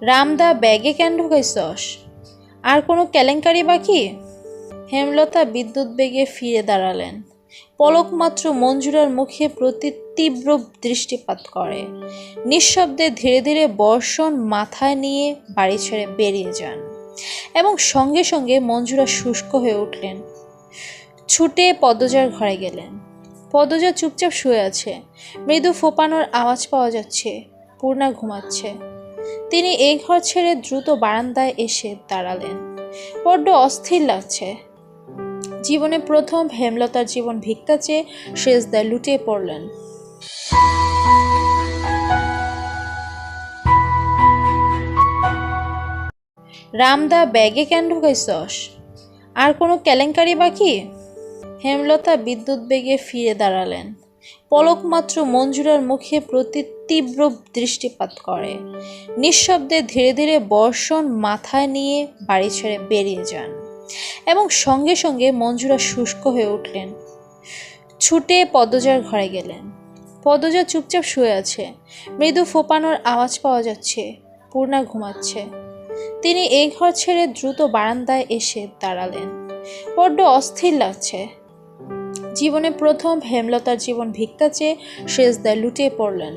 রামদা ব্যাগে কেন ঢুকাইছস? আর কোনো কেলেঙ্কারি বাকি হেমলতা বিদ্যুৎ বেগে ফিরে দাঁড়ালেন। পলক মাত্র মঞ্জুরার মুখে প্রতি তীব্র দৃষ্টিপাত করে নিঃশব্দে ধীরে ধীরে বর্ষণ মাথায় নিয়ে বাড়ি ছেড়ে বেরিয়ে যান। এবং সঙ্গে সঙ্গে মঞ্জুরা শুষ্ক হয়ে উঠলেন। ছুটে পদজার ঘরে গেলেন। পদজা চুপচাপ শুয়ে আছে। মৃদু ফোপানোর আওয়াজ পাওয়া যাচ্ছে। পূর্ণা ঘুমাচ্ছে। তিনি এই ঘর ছেড়ে দ্রুত বারান্দায় এসে দাঁড়ালেন। বড্ড অস্থির লাগছে। জীবনে প্রথম হেমলতার জীবন ভিক্ষা চেয়ে শেষদায় লুটিয়ে পড়লেন। রামদা ব্যাগে কেন ঢুকাইছস আর কোনো কেলেঙ্কারি বাকি? হেমলতা বিদ্যুৎ বেগে ফিরে দাঁড়ালেন। পলক মাত্র মঞ্জুরার মুখে প্রতি তীব্র দৃষ্টিপাত করে। নিঃশব্দে ধীরে ধীরে বর্ষণ মাথায় নিয়ে বাড়ি ছেড়ে বেরিয়ে যান এবং সঙ্গে সঙ্গে মঞ্জুরা শুষ্ক হয়ে উঠলেন। ছুটে পদজার ঘরে গেলেন। পদজা চুপচাপ শুয়ে আছে। মৃদু ফোপানোর আওয়াজ পাওয়া যাচ্ছে। পূর্ণা ঘুমাচ্ছে। তিনি এই ঘর ছেড়ে দ্রুত বারান্দায় এসে দাঁড়ালেন। বড্ড অস্থির লাগছে। জীবনে প্রথম হেমলতার জীবন ভিক্ষা চেয়ে শেষদায় লুটিয়ে পড়লেন।